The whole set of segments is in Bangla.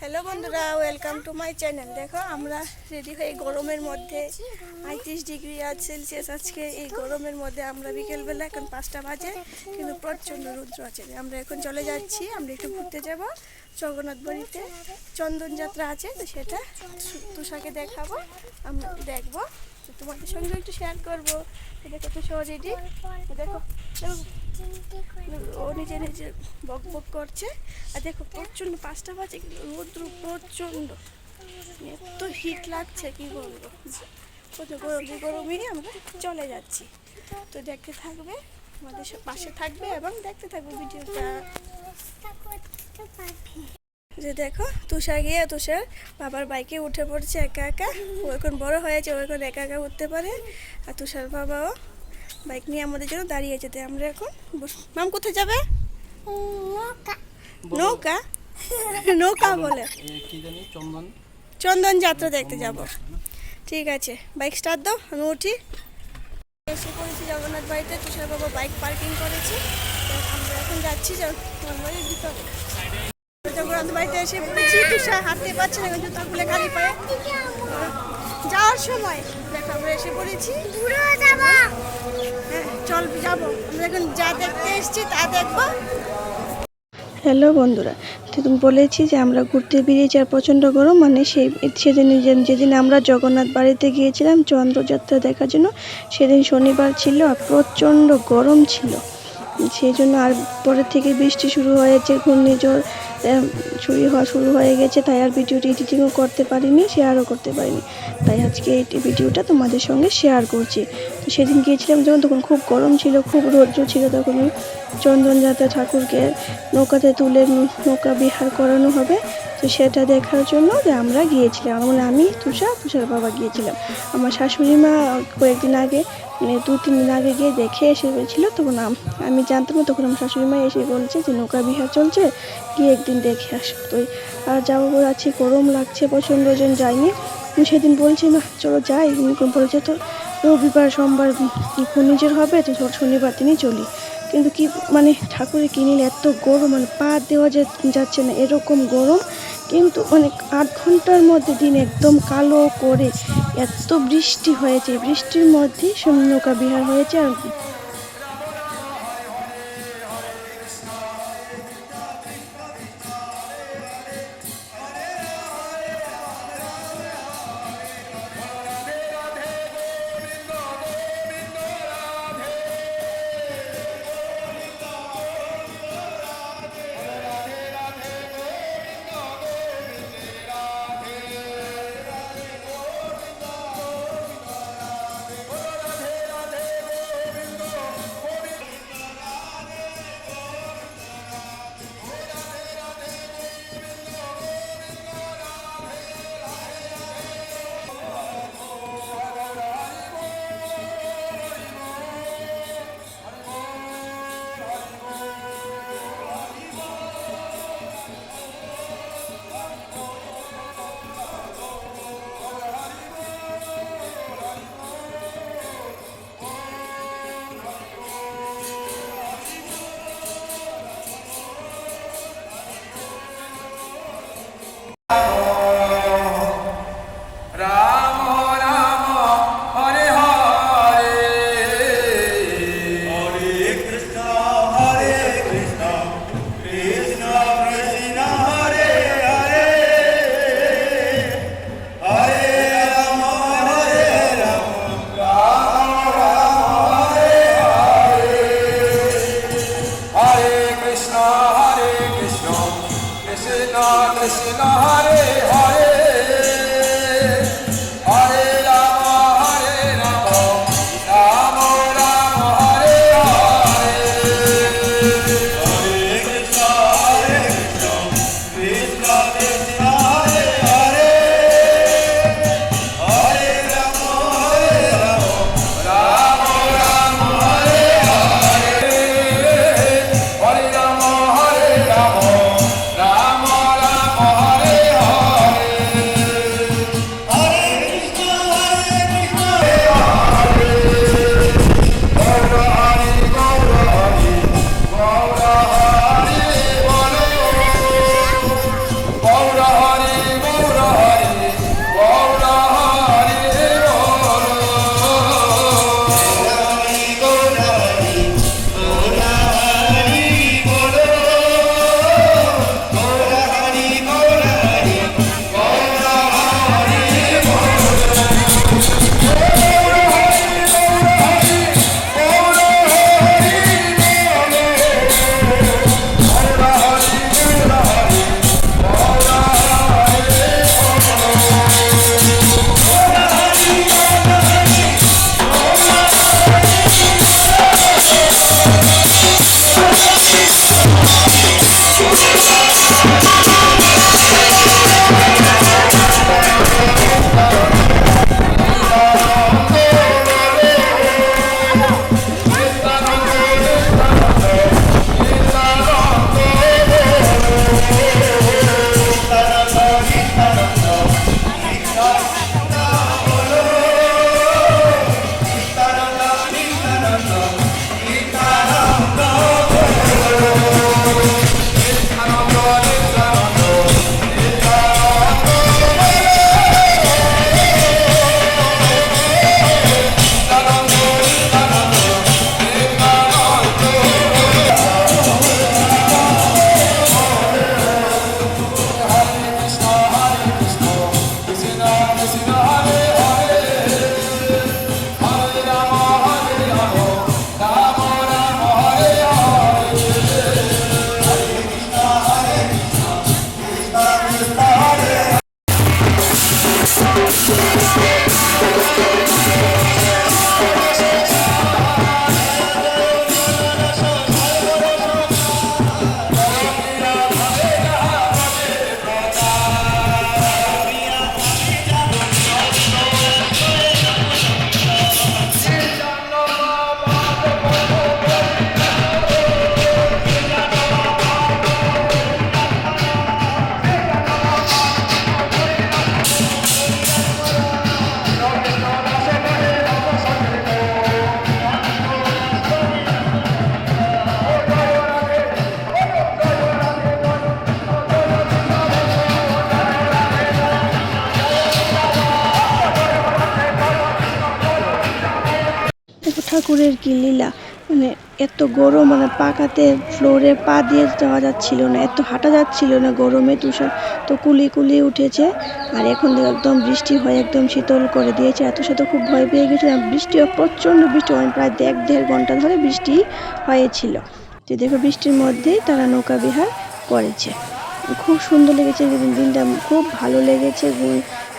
হ্যালো বন্ধুরা ওয়েলকাম টু মাই চ্যানেল দেখো, আমরা রেডি হয়ে গরমের মধ্যে পঁয়ত্রিশ ডিগ্রি আজ সেলসিয়াস আজকে এই গরমের মধ্যে আমরা বিকেলবেলা এখন পাঁচটা বাজে, কিন্তু প্রচণ্ড রুদ্র আছে। আমরা এখন চলে যাচ্ছি, আমরা একটু ঘুরতে যাব। জগন্নাথ বাড়িতে চন্দন যাত্রা আছে, তো সেটা তুষাকে দেখাবো আমরা দেখব। তো তোমাদের সঙ্গে একটু শেয়ার করব। দেখো তুষা রেডি দেখো দেখো। ও নিজে নিজে বক বক করছে। আর দেখো প্রচণ্ড পাঁচটা বাজে, কিন্তু রৌদ্র প্রচণ্ড। এত হিট লাগছে, কি বলব? কত গরম যে গরমেই আমরা চলে যাচ্ছি। তো দেখতে থাকবে, আমাদের সব পাশে থাকবে এবং দেখতে থাকবে ভিডিওটা। যে দেখো, তুষার গিয়ে, তুষার বাবার বাইকে উঠে পড়ছে একা একা। ও এখন বড় হয়েছে, ও এখন একা একা উঠতে পারে। আর তুষার বাবাও বাইক নিয়ে আমাদের জন্য দাঁড়িয়ে যেতে। আমরা এখন বস- মাম কোথায় যাবে? নৌকা। নৌকা? বলে। চন্দন। চন্দন যাত্রা দেখতে যাব। ঠিক আছে বাইক স্টার্ট দাও আমি উঠি। এসে পড়েছি জগন্নাথ বাড়িতে তুষার বাবা বাইক পার্কিং করেছি। আমরা এখন যাচ্ছি জগন্নাথ ভিতরে জগন্নাথ বাড়িতে এসে পড়েছি তুষার হাঁটতে পারছে না জুতা খুলে খালি পায়ে। যাওয়ার সময় দেখো আমরা এসে পড়েছি। হ্যাঁ যাব যা দেখতে তা দেখব। হ্যালো বন্ধুরা, তো তুমি বলেছি যে আমরা ঘুরতে বেরিয়েছি আর প্রচণ্ড গরম মানে সেই সেদিন যেদিন আমরা জগন্নাথ বাড়িতে গিয়েছিলাম চন্দ্রযাত্রা দেখার জন্য, সেদিন শনিবার ছিল আর প্রচণ্ড গরম ছিল। সেই জন্য আর পরের থেকে বৃষ্টি শুরু হয়েছে, ঘূর্ণিঝড় শুরু হওয়া শুরু হয়ে গেছে, তাই আর ভিডিওটি এডিটিংও করতে পারিনি শেয়ারও করতে পারিনি। তাই আজকে এই ভিডিওটা তোমাদের সঙ্গে শেয়ার করছি। তো সেদিন গিয়েছিলাম যখন, তখন খুব গরম ছিল, খুব রৌদ্র ছিল, তখন চন্দনযাত্রা ঠাকুরকে নৌকাতে তুলে নৌকা বিহার করানো হবে। তো সেটা দেখার জন্য যে আমরা গিয়েছিলাম। মানে আমি তুষার তুষার বাবা গিয়েছিলাম। আমার শাশুড়ি মা কয়েকদিন আগে মানে দু, তিন দিন আগে গিয়ে দেখে এসে গেছিল তখন আমি জানতাম না, তখন আমার শাশুড়ি মা এসে বলছে যে নৌকা বিহার চলছে, গিয়ে একদিন দেখে আস। তো ওই, আর যাব আছে, গরম লাগছে প্রচণ্ড জন আমি সেদিন বলছি, না, চলো যাই। বলেছে, তো রবিবার, সোমবার নিজের হবে, তো শনিবার দিনই চলি। কিন্তু কি মানে ঠাকুরে কিনিলে এত গরম মানে পা দেওয়া যাচ্ছে না, এরকম গরম। কিন্তু অনেক আট ঘণ্টার মধ্যে দিন একদম কালো করে এত বৃষ্টি হয়েছে। বৃষ্টির মধ্যেই নৌকা বিহার হয়েছে আর ঠাকুরের কি লীলা? মানে এত গরম মানে পাকাতে ফ্লোরে পা দিয়ে যাওয়া যাচ্ছিল না, এত হাঁটা যাচ্ছিল না গরমে তুষার। তো কুলি কুলি উঠেছে আর এখন একদম বৃষ্টি হয়ে একদম শীতল করে দিয়েছে। এত সাথে খুব ভয় পেয়ে গেছিলাম। বৃষ্টিও প্রচণ্ড বৃষ্টি প্রায় এক দেড় ঘণ্টা ধরে বৃষ্টি হয়েছিল। তো দেখো বৃষ্টির মধ্যেই তারা নৌকা বিহার করেছে। খুব সুন্দর লেগেছে দিনটা, খুব ভালো লেগেছে।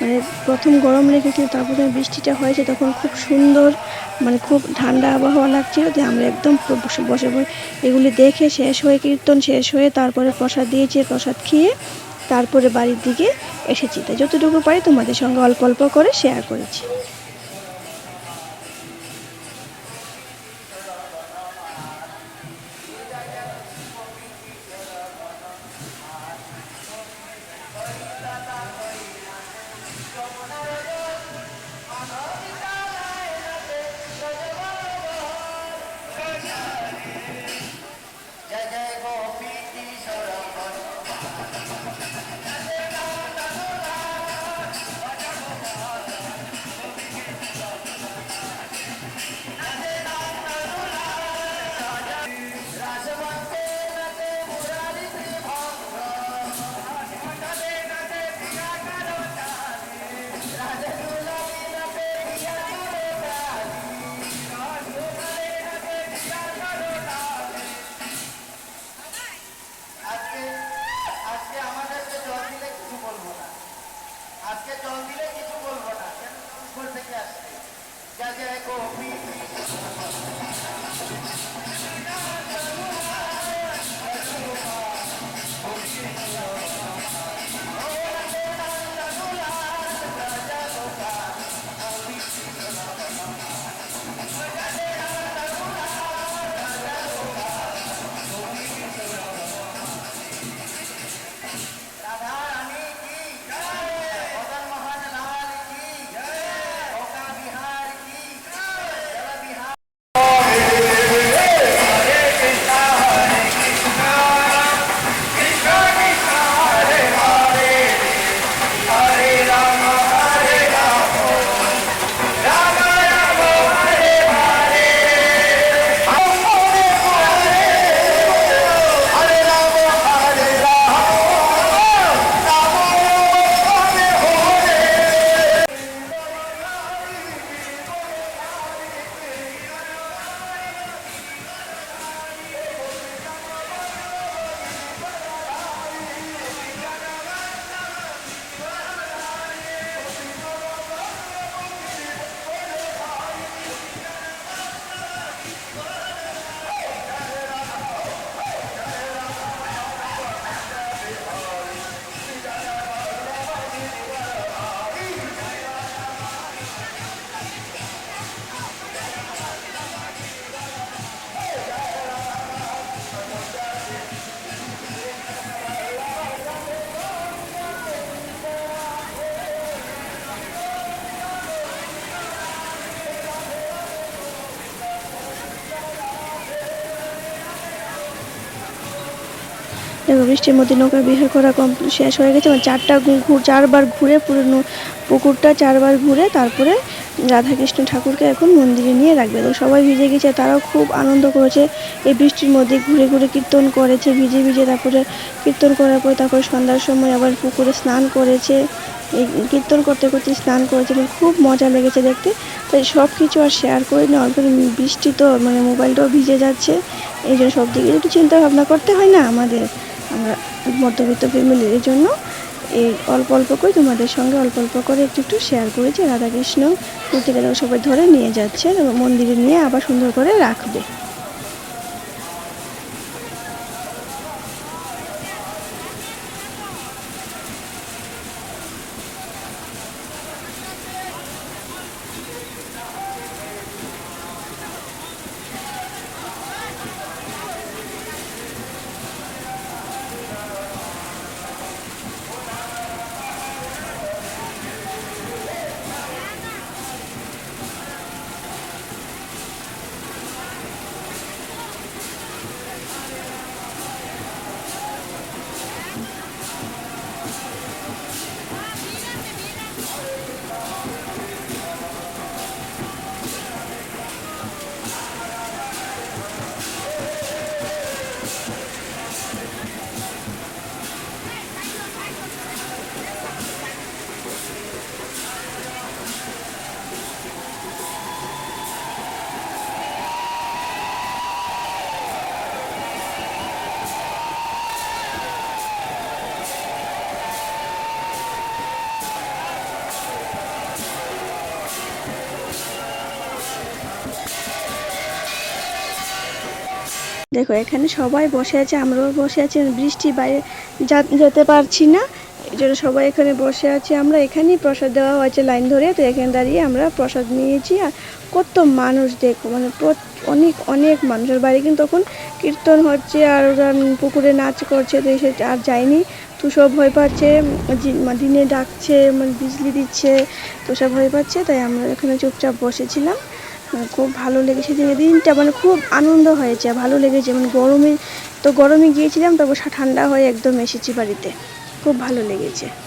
মানে প্রথম গরম লেগেছিল, তারপর বৃষ্টিটা হয়েছে, তখন খুব সুন্দর মানে খুব ঠান্ডা আবহাওয়া লাগছিল যে আমরা একদম বসে বসে বসে এগুলি দেখে শেষ হয়ে কীর্তন শেষ হয়ে তারপরে প্রসাদ দিয়েছে, প্রসাদ খেয়ে তারপরে বাড়ির দিকে এসেছি। তাই যতটুকু পারি তোমাদের সঙ্গে অল্প অল্প করে শেয়ার করেছি। দেখো, বৃষ্টির মধ্যে নৌকা বিহার করা কমপ্লিট শেষ হয়ে গেছে। মানে চারটা ঘু- ঘু- চারবার ঘুরে পুরো পুকুরটা চারবার ঘুরে তারপরে রাধাকৃষ্ণ ঠাকুরকে এখন মন্দিরে নিয়ে রাখবে। তো সবাই ভিজে গেছে, তারাও খুব আনন্দ করেছে। এই বৃষ্টির মধ্যে ঘুরে ঘুরে কীর্তন করেছে, ভিজে ভিজে তারপরে কীর্তন করার পরে তারপরে সন্ধ্যার সময় আবার পুকুরে স্নান করেছে। এই কীর্তন করতে করতে স্নান করেছে মানে খুব মজা লেগেছে দেখতে। তাই সব কিছু আর শেয়ার করি না, অল্প বৃষ্টি তো মানে মোবাইলটাও ভিজে যাচ্ছে। এই জন্য সব দিকে একটু চিন্তা ভাবনা করতে হয় না আমাদের। আমরা মধ্যবিত্ত ফ্যামিলির জন্য এই অল্প অল্প করে তোমাদের সঙ্গে অল্প অল্প করে একটু একটু শেয়ার করেছি রাধাকৃষ্ণ মূর্তিটা সবাই ধরে নিয়ে যাচ্ছে মন্দিরে নিয়ে আবার সুন্দর করে রাখবে। দেখো, এখানে সবাই বসে আছে, আমরাও বসে আছি বৃষ্টি বাইরে যেতে পারছি না। এই জন্য সবাই এখানে বসে আছি। আমরা এখানেই প্রসাদ দেওয়া হয়েছে লাইন ধরে, তো এখানে দাঁড়িয়ে আমরা প্রসাদ নিয়েছি। আর কত মানুষ দেখো মানে অনেক অনেক মানুষের বাড়ি কিন্তু তখন কীর্তন হচ্ছে, আর ওরা পুকুরে নাচ করছে, তো এসে আর যায়নি। তো সব ভয় পাচ্ছে দিনে ডাকছে মানে বিজলি দিচ্ছে, তো সব ভয় পাচ্ছে, তাই আমরা এখানে চুপচাপ বসেছিলাম। খুব ভালো লেগেছে দিনের দিনটা মানে খুব আনন্দ হয়েছে, ভালো লেগেছে। মানে গরমে, তো গরমে গিয়েছিলাম, তারপর ঠান্ডা হয়ে একদম এসেছি বাড়িতে। খুব ভালো লেগেছে।